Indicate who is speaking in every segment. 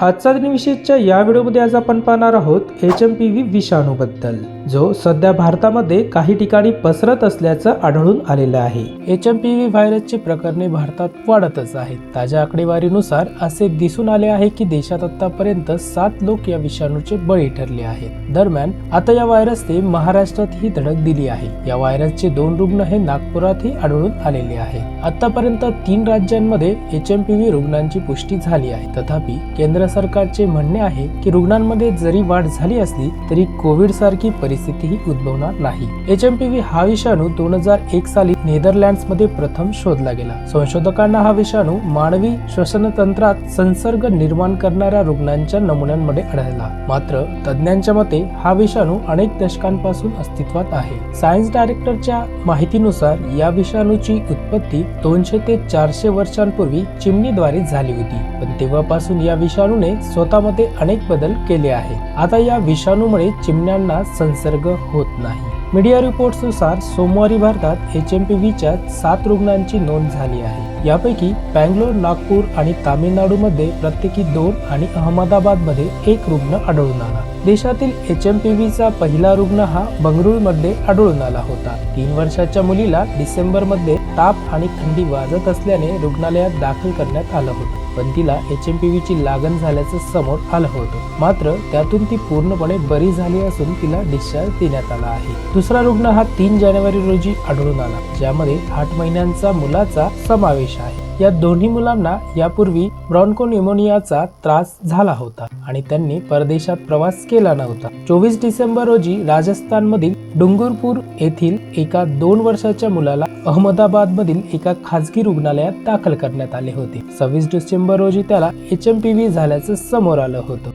Speaker 1: आजचा दिनविशेषच्या या व्हिडिओमध्ये आज आपण पाहणार आहोत एच एम पी व्ही विषाणूबद्दल. जो सध्या भारतामध्ये काही ठिकाणी पसरत असल्याचं आढळून आलेलं आहे. एच एम पी व्ही व्हायरसची प्रकरणे भारतात वाढतच आहेत. ताज्या आकडेवारीनुसार असे दिसून आले आहे की देशात आतापर्यंत सात लोक या विषाणूचे बळी ठरले आहेत. दरम्यान आता या व्हायरसने महाराष्ट्रात ही धडक दिली आहे. या व्हायरसचे दोन रुग्ण हे नागपुरातही आढळून आलेले आहेत. आतापर्यंत तीन राज्यांमध्ये एच एम पी व्ही रुग्णांची पुष्टी झाली आहे. तथापि केंद्र सरकारचे म्हणणे आहे की रुग्णांमध्ये जरी वाढ झाली असली तरी कोविड सारखी परिस्थितीही उद्भवणार नाही. एच एम पी व्ही हा विषाणू दोन हजार एक साली नेदरलँड्समध्ये प्रथम शोधला गेला. संशोधकांना हा विषाणू मानवी श्वसन तंत्रात संसर्ग निर्माण करणाऱ्या रुग्णांच्या नमुन्यांमध्ये आढळला. मात्र तज्ज्ञांच्या मते हा विषाणू अनेक दशकांपासून अस्तित्वात आहे. सायन्स डायरेक्टरच्या माहितीनुसार या विषाणूची उत्पत्ती दोनशे ते चारशे वर्षांपूर्वी चिमणीद्वारे झाली होती. पण तेव्हापासून या विषाणूने स्वतःमध्ये अनेक बदल केले आहेत. आता या विषाणूमुळे चिमण्यांना संसर्ग होत नाही. मीडिया रिपोर्ट्सनुसार सोमवारी भारतात एच एम पी व्हीच्या सात रुग्णांची नोंद झाली आहे. यापैकी बँगलोर नागपूर आणि तामिळनाडूमध्ये प्रत्येकी दोन आणि अहमदाबादमध्ये एक रुग्ण आढळून आला. देशातील एच एम पी व्हीचा पहिला रुग्ण हा बंगळुरूमध्ये आढळून आला होता. तीन वर्षाच्या मुलीला डिसेंबरमध्ये ताप आणि थंडी वाजत असल्याने रुग्णालयात दाखल करण्यात आलं होतं. पण तिला एच एम पी व्हीची लागण झाल्याचं समोर आलं होतं. मात्र त्यातून ती पूर्णपणे बरी झाली असून तिला डिस्चार्ज देण्यात आला आहे. दुसरा रुग्ण हा तीन जानेवारी रोजी आढळून आला ज्यामध्ये आठ महिन्यांचा मुलाचा समावेश आहे. या दोन्ही मुलांना यापूर्वी ब्रॉन्कोन्युमोनियाचा त्रास झाला होता आणि त्यांनी परदेशात प्रवास केला नव्हता. चोवीस डिसेंबर रोजी राजस्थानमधील डुंगरपूर येथील एका दोन वर्षाच्या मुलाला अहमदाबाद मधील एका खाजगी रुग्णालयात दाखल करण्यात आले होते. सव्वीस डिसेंबर रोजी त्याला एच एम पी व्ही झाल्याचं समोर आलं होतं.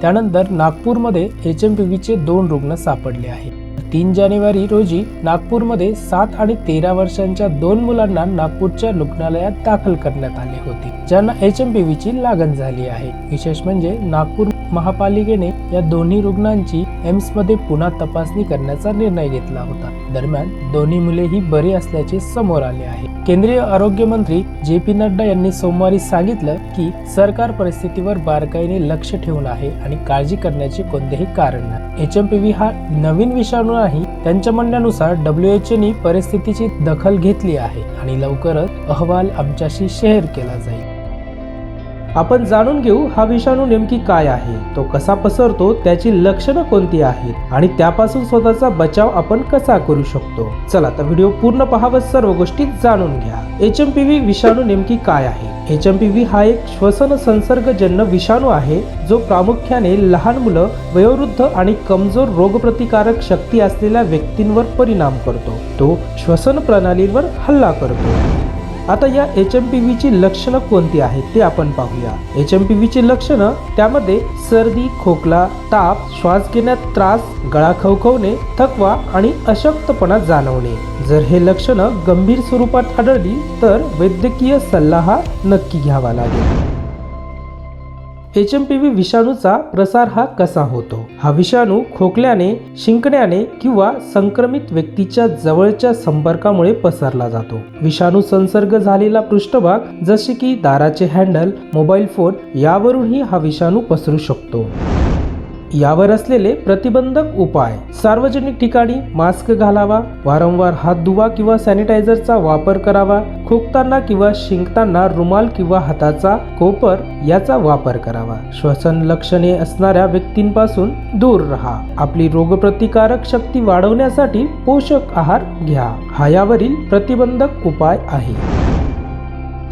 Speaker 1: त्यानंतर नागपूरमध्ये एच एम पी व्हीचे दोन रुग्ण सापडले आहेत. तीन जानेवारी रोजी नागपूरमध्ये सात आणि तेरा वर्षांच्या दोन मुलांना नागपूरच्या रुग्णालयात दाखल करण्यात आले होते ज्यांना एच एम पी व्हीची लागण झाली आहे. विशेष म्हणजे नागपूर महापालिकेने या दोन्ही रुग्णांची एम्समध्ये पुन्हा तपासणी करण्याचा निर्णय घेतला होता. दरम्यान दोन्ही मुलेही बरी असल्याचे समोर आले आहे. केंद्रीय आरोग्य मंत्री जे पी नड्डा यांनी सोमवारी सांगितलं की सरकार परिस्थितीवर बारकाईने लक्ष ठेवून आहे आणि काळजी करण्याचे कोणतेही कारण नाही. एच एम पी व्ही हा नवीन विषाणू नाही त्यांच्या म्हणण्यानुसार डब्ल्यू एच एनी परिस्थितीची दखल घेतली आहे आणि लवकरच अहवाल आमच्याशी शेअर केला जाईल. आपण जाणून घेऊ हा विषाणू नेमकी काय आहे तो कसा पसरतो त्याची लक्षणं कोणती आहेत आणि त्यापासून स्वतःचा बचाव आपण कसा करू शकतो? चला तर व्हिडिओ पूर्ण पाहावं सर्व गोष्टी जाणून घ्या. एच एम पी व्ही विषाणू नेमकी काय आहे? एच एम पी व्ही हा एक श्वसन संसर्गजन्य विषाणू आहे जो प्रामुख्याने लहान मुलं वयोवृद्ध आणि कमजोर रोगप्रतिकारक शक्ती असलेल्या व्यक्तींवर परिणाम करतो. तो श्वसन प्रणालीवर हल्ला करतो. आता या एच एम पी व्हीची लक्षणं कोणती आहेत ते आपण पाहूया. एच एम पी व्हीची लक्षणं त्यामध्ये सर्दी खोकला ताप श्वास घेण्यात त्रास गळा खवखवणे थकवा आणि अशक्तपणा जाणवणे. जर हे लक्षणं गंभीर स्वरूपात आढळली तर वैद्यकीय सल्ला हा नक्की घ्यावा लागेल. एच एम पी व्ही विषाणूचा प्रसार हा कसा होतो? हा विषाणू खोकल्याने शिंकण्याने किंवा संक्रमित व्यक्तीच्या जवळच्या संपर्कामुळे पसरला जातो. विषाणू संसर्ग झालेला पृष्ठभाग जसे की दाराचे हँडल मोबाईल फोन यावरूनही हा विषाणू पसरू शकतो. यावर असलेले प्रतिबंधक उपाय. सार्वजनिक ठिकाणी मास्क घालावा वारंवार हात धुवा किंवा सॅनिटायझरचा वापर करावा खोकताना किंवा शिंकताना रुमाल किंवा हाताचा कोपर याचा वापर करावा. श्वसन लक्षणे असणाऱ्या व्यक्तींपासून दूर राहा. आपली रोगप्रतिकारक शक्ती वाढवण्यासाठी पोषक आहार घ्या. हा यावरील प्रतिबंधक उपाय आहे.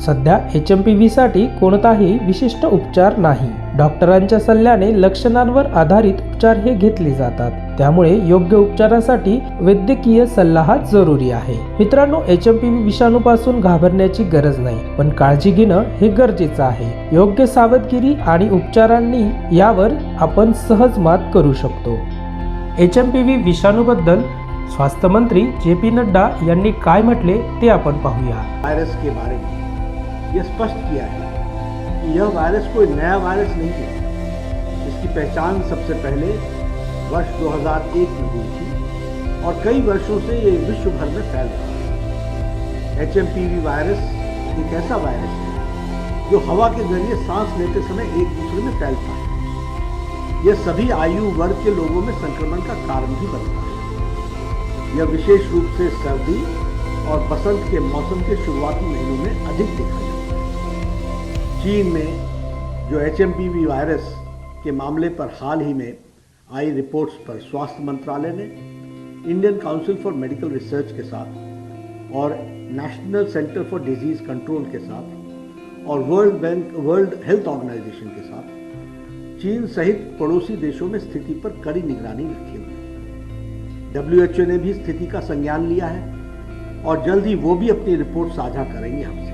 Speaker 1: सध्या एच एम पी व्हीसाठी कोणताही विशिष्ट उपचार नाही. डॉक्टरांच्या सल्ल्याने लक्षणांवर आधारित उपचार हे घेतले जातात. त्यामुळे योग्य उपचारासाठी वैद्यकीय सल्ला हा जरुरी आहे. मित्रांनो एच एम पी व्ही विषाणूपासून घाबरण्याची गरज नाही पण काळजी घेणं हे गरजेचं आहे. योग्य सावधगिरी आणि उपचारांनी यावर आपण सहज मात करू शकतो. एच एम पी व्ही विषाणूबद्दल स्वास्थ्य मंत्री जे पी नड्डा यांनी काय म्हटले ते आपण पाहूया.
Speaker 2: व्हायरस के बारे में. ये स्पष्ट किया है कि यह वायरस कोई नया वायरस नहीं है। इसकी पहचान सबसे पहले वर्ष 2001 में हुई थी और कई वर्षों से ये विश्व भर में फैल रहा है। एच वायरस एक ऐसा वायरस है जो हवा के ज़रिए सांस लेते समय एक दूसरे में फैलता है। यह सभी आयु वर्ग के लोगों में संक्रमण का कारण भी बनता है। यह विशेष रूप से सर्दी और बसंत के मौसम के शुरुआती महीनों में अधिक देखा जाता है चीन में जो एच वायरस के मामले पर हाल ही में आई रिपोर्ट्स पर स्वास्थ्य मंत्रालय ने Indian council for medical research के साथ और national centre for disease control के साथ और world bank world health organisation के साथ चीन सहित पड़ोसी देशों में स्थिति पर कड़ी निगरानी रखी हुई है। डब्ल्यूएचओ ने भी स्थिति का संज्ञान लिया है और जल्द ही वो भी अपनी रिपोर्ट साझा करेंगे हमसे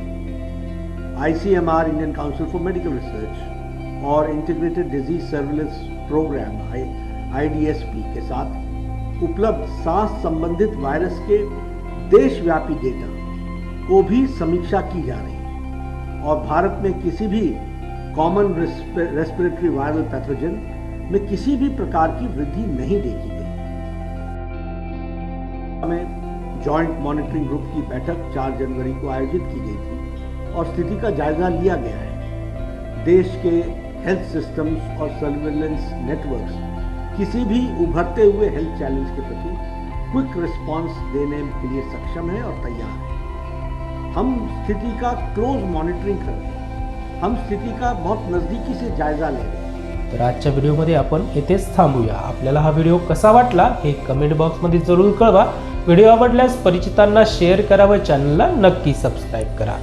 Speaker 2: ICMR Indian council for medical research और integrated disease surveillance programme IDSP के साथ उपलब्ध सांस संबंधित वायरस के देशव्यापी डेटा को भी समीक्षा की जा रही है। और भारत में किसी भी कॉमन रेस्पिरेटरी वायरल पैथोजन में किसी भी प्रकार की वृद्धि नहीं देखी गई। में जॉइंट मॉनिटरिंग ग्रुप की बैठक 4 जनवरी को आयोजित की गई थी। और स्थिति का जायजा लिया गया है। देश के हेल्थ सिस्टम्स और सर्विलेंस नेटवर्क्स किसी भी उभरते हुए हेल्थ चैलेंज के प्रति क्विक रिस्पांस देने के लिए सक्षम है और तैयार है। हम स्थिति का क्लोज मॉनिटरिंग कर रहे हैं। हम स्थिति का बहुत नज़दीकी से जायजा ले रहे हैं।
Speaker 1: तर आजच्या व्हिडिओमध्ये आपण येथेच थांबूया. आपल्याला हा व्हिडिओ कसा वाटला हे कमेंट बॉक्समध्ये ज़रूर कळवा. व्हिडिओ आवडल्यास परिचितांना शेअर करा व चॅनलला नक्की सबस्क्राईब करा.